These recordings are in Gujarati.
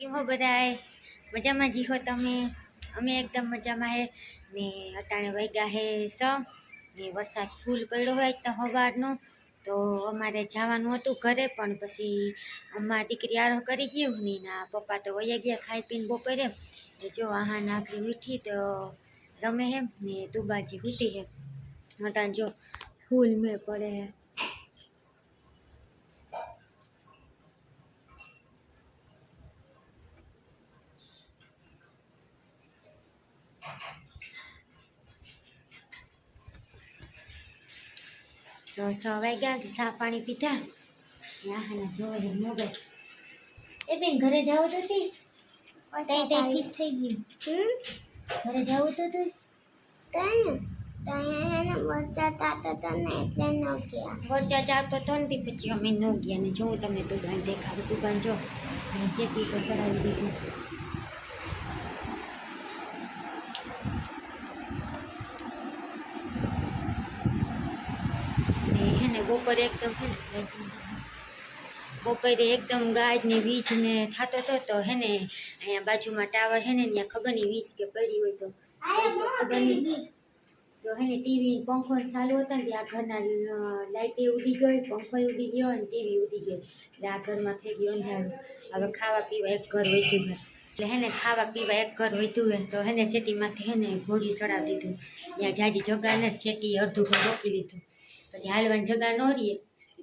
કેમ હો બધાય? મજામાં જી હો તમે? અમે એકદમ મજામાં હે. ને અટાણે વાગ્યા હે સ. ને વરસાદ ફૂલ પડ્યો હોય તો સવારનો તો અમારે જવાનું હતું ઘરે, પણ પછી અમારા દીકરી આરો કરી ગયું. ને ના પપ્પા તો વયા ગયા ખાઈ પીને બપોરે. તો જો આહા નાખી મીઠી તો રમે હે. ને તુબાજી હુતી હે. અટાણે જો ફૂલ મેં પડે હે. તો ગયા ચા પાણી પીધા. આહાના જોવે મોબાઈલ. એ બેન ઘરે જાવ તો હતી ત્યાં ત્યાં ફીસ થઈ ગયું. ઘરે જવું તો હતું ત્યાં ત્યાં એને બચાતા તો એટલે ન ગયા. વરચા ચાલતો તો ને પછી અમે ન ગયા. ને જોઉં તમને દુકાન દેખાડું દુકાન જો. અને જેટલી તો સરાવી દીધું ને હે ને બપોરે એકદમ હે ને, બપોરે એકદમ ગાજ ને વીજ ને થતો હતો તો હે ને, અહીંયા બાજુમાં ટાવર હે ને, ત્યાં ખબર નહીં વીજ કે પડી હોય તો ખબર નહીં તો હે ને ટીવી પંખો ચાલુ હતા ને, ત્યાં ઘરના લાઇટે ઉડી ગઈ પંખો ઉડી ગયો અને ટીવી ઉડી ગઈ. એટલે આ ઘરમાં થઈ ગયો અંધારું. હવે ખાવા પીવા એક ઘર વધ્યું હોય. એટલે હે ને, ખાવા પીવા એક ઘર વધ્યું હોય તો હે ને છેટીમાંથી હે ને ઘોડી ચડાવી દીધું. ત્યાં જાજી જગા ને છેટી અડધું ઘર રોકી લીધું પછી હાલવાની જગા ન રહીએ.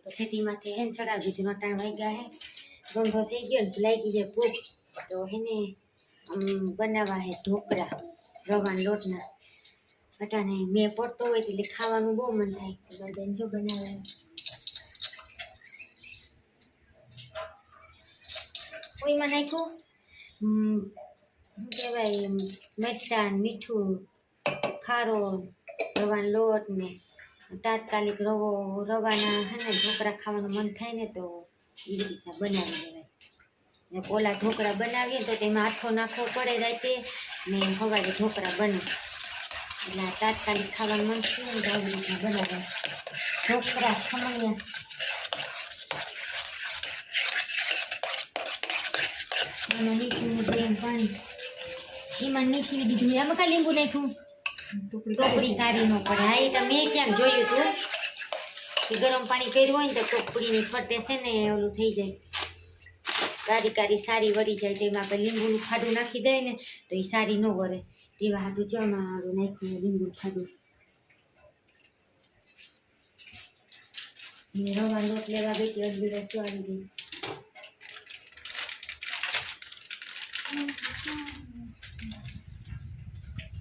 તો છેટીમાંથી હે ચડાવી દીધું નટાણ વાગ્યા હે. ગંધો થઈ ગયો ને લાગી જાય ભૂખ. તો એને બનાવવા હે ઢોકળા, રવાના લોટના. અટાને મેં પડતો હોય એટલે ખાવાનું બહુ મન થાય. બેન જો બનાવે. કોઈમાં નાખ્યું? શું કહેવાય મરચાં, મીઠું, ખારો, રવાનો લોટ ને તાત્કાલિક રવો, રવાના હે ઢોકળા ખાવાનું મન થાય ને તો એવી રીતના બનાવી દેવાય. ને ઓલા ઢોકળા બનાવીએ તો તેમાં આથો નાખવો પડે રાતે ને સવારે ઢોકળા બને. એટલે આ તાત્કાલિક ખાવાનું મન થયું ને આવી રીતના બનાવે. ઢોકળા ખમણિયા. અને મીઠું ગરમ પાણી. એમાં નીચે દીધું. એમાં કાંઈ લીંબુ નાખ્યું? ટોપડી કાઢી ન પડે હા એ તો મેં ક્યાંક જોયું હતું કે ગરમ પાણી કર્યું હોય ને તો ટોપડીની ફરતે છે ને, ઓલું થઈ જાય. કારી કારી સારી વળી જાય તેમાં આપણે લીંબુનું ખાડું નાખી દઈએ ને, તો એ સારી ન વળે. એવા હાડું ચમાં હારું નાખ્યું લીંબુ ખાડું. રવા લોટ લેવા ગઈ હતી અડધી વસ્તુ આવી ગઈ.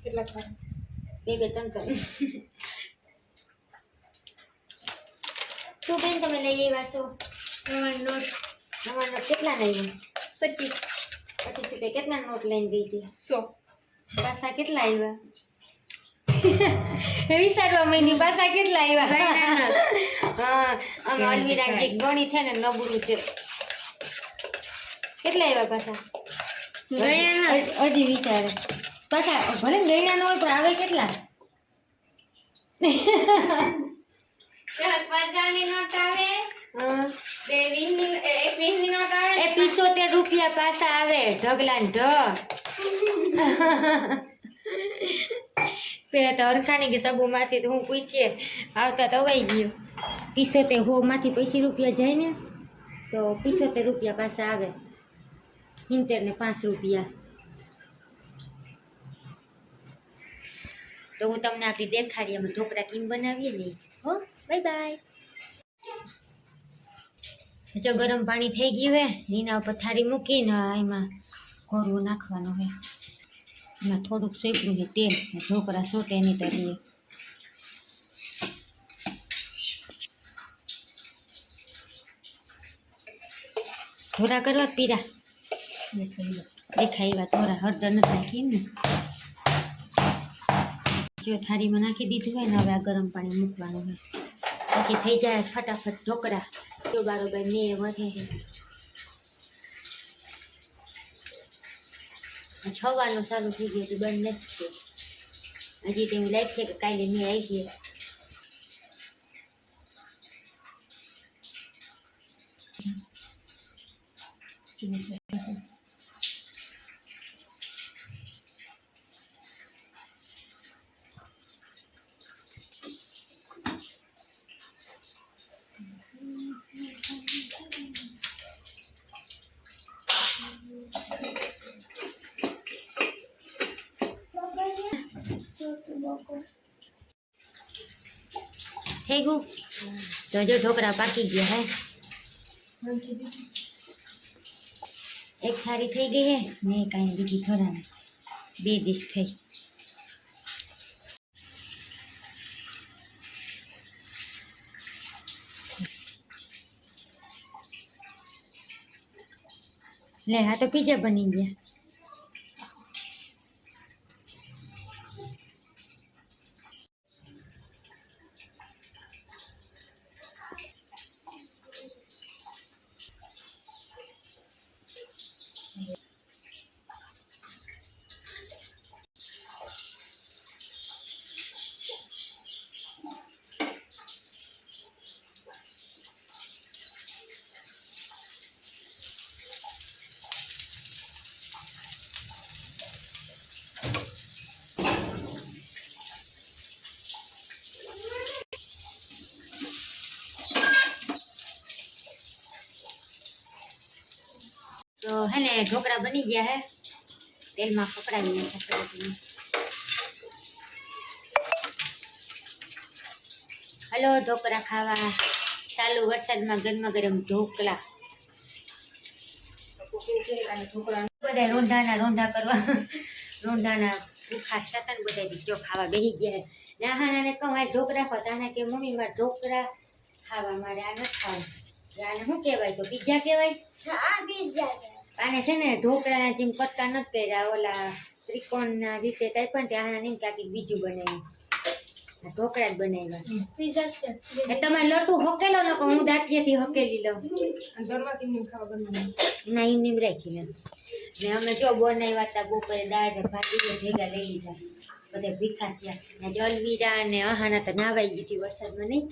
કેટલા બે બે ત્રણ ત્રણ શું બેન તમે લઈ આવ્યા છો રવાનો નોટ નવા નોટ કેટલા લઈ પચીસ પચીસ રૂપિયા કેટલા નોટ લઈને ગઈ હતી સો પાછા કેટલા આવ્યા વિચારવા મહિની પાછા કેટલા આવ્યા હા અમે અલમીરાજી ગણી છે ને નબળું છે કેટલા આવ્યા પાછા હજી વિચારે પાછા ભલે ગયણા ન હોય પણ આવે કેટલા? પિસોતેર રૂપિયા પાછા આવે ઢગલા ને ઢગ. તો હરખાની કે સબુ માસી તો હું પૂછીએ આવતા તવાઈ ગયું. પિસોતેર હો માંથી પૈસી રૂપિયા જાય ને તો પિસોતેર રૂપિયા પાછા આવે. સિત્તેર ને પાંચ રૂપિયા. તો હું તમને આખી દેખાડી અમે ઢોકળા કેમ બનાવીએ ને હો બાય બાય. જો ગરમ પાણી થઈ ગયું હે નીના ઉપર થાળી મૂકીને એમાં કોરવું નાખવાનું હે. એમાં થોડુંક સોંપ્યું છે તેલ ઢોકળા સોટે નહીં તરીએ ધોરા કરવા પીરા? દેખાય થોડા હળદર નથી નાખી ને જો થાળીમાં નાખી દીધું હોય ને, હવે આ ગરમ પાણી મૂકવાનું હોય. પછી થઈ જાય ફટાફટ ઢોકળા. જો બારોબાર મેં વધે છે. છવાનું સારું થઈ ગયું હતું, બંધ નથી થયું. હજી તેવું એવું લાગશે કે કાલે મેં આવી ગઈ. થઈ ગયું તો જો ઢોકળા પાકી ગયા હે એક થાળી થઈ ગઈ હે ને કાંઈ બીજી ખરા બે ડીશ થઈ લે આ તો પીઝા બની ગયા તો હે ને ઢોકળા બની ગયા હે તેલમાં પકડાવી નાખ્યા હલો ઢોકળા ખાવા ચાલુ વરસાદમાં ગરમા ગરમ ઢોકળા બધા રોંઢાના રોંઢા કરવા રોંઢાના ભૂખા થતા ને બધા બીજો ખાવા બેસી ગયા નાહાનાને કહું આ ઢોકળા ખાવ તાના કે મમ્મી મારે ઢોકળા ખાવા મારે આ નથી ખાવું આને શું કહેવાય તો પીઝા કહેવાય આ પીઝા આને છે ને ઢોકળાના જેમ કટકા નથી કર્યા ઓલા ત્રિકોણના રીતે કાંઈ પણ ત્યાં એમ કાંઈક બીજું બનાવ્યું. ઢોકળા જ બનાવ્યા. પીઝા છે. એ તમે લટું હકેલો ને હું દાંતિયાથી હકેલી લઉં. ના એમ એમ રાખી લઉં ને અમે જો બનાવ્યા હતા બપોરે દાળ ભાજી ભાત ભેગા લઈ લીધા. બધા ભીખા થયા. ને જલવીરા ને અહાના તો નાવાઈ ગઈ હતી વરસાદમાં નહીં?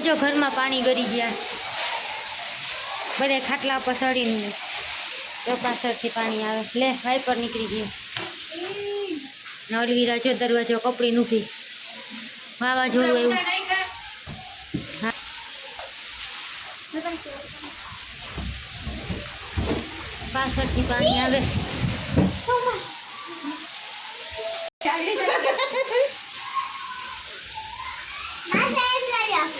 જો ઘરમાં પાણી ગરી ગયા બધા ખાટલા પર સડીને પાછળથી પાણી આવે. લે વાઈપર નીકળી ગયું. નળવીરા જો દરવાજો કપડી નૂકી વાવાઝોડું એવું. પાછળથી પાણી આવે.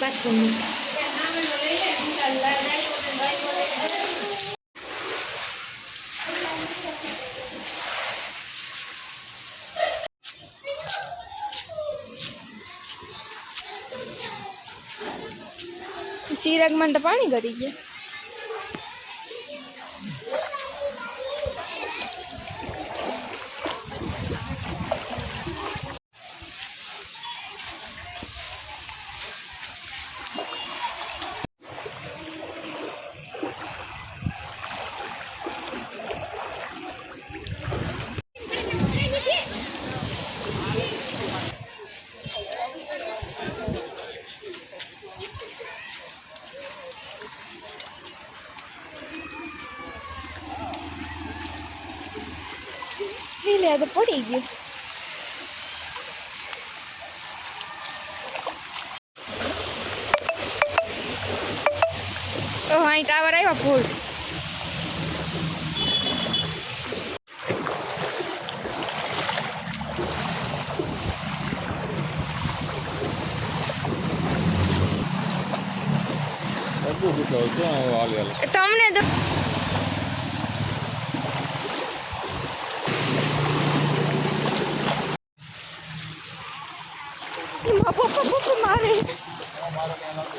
પાછું સિરાગ માટે પાણી કરી ગયા લે આ તો પડી ગયું ઓ અહીં ટાવર આવ્યા ફૂલ બધું શીખવાડું ક્યાં હવે હાલી હાલ તમને તો Uma popa popa mare. Mare mare.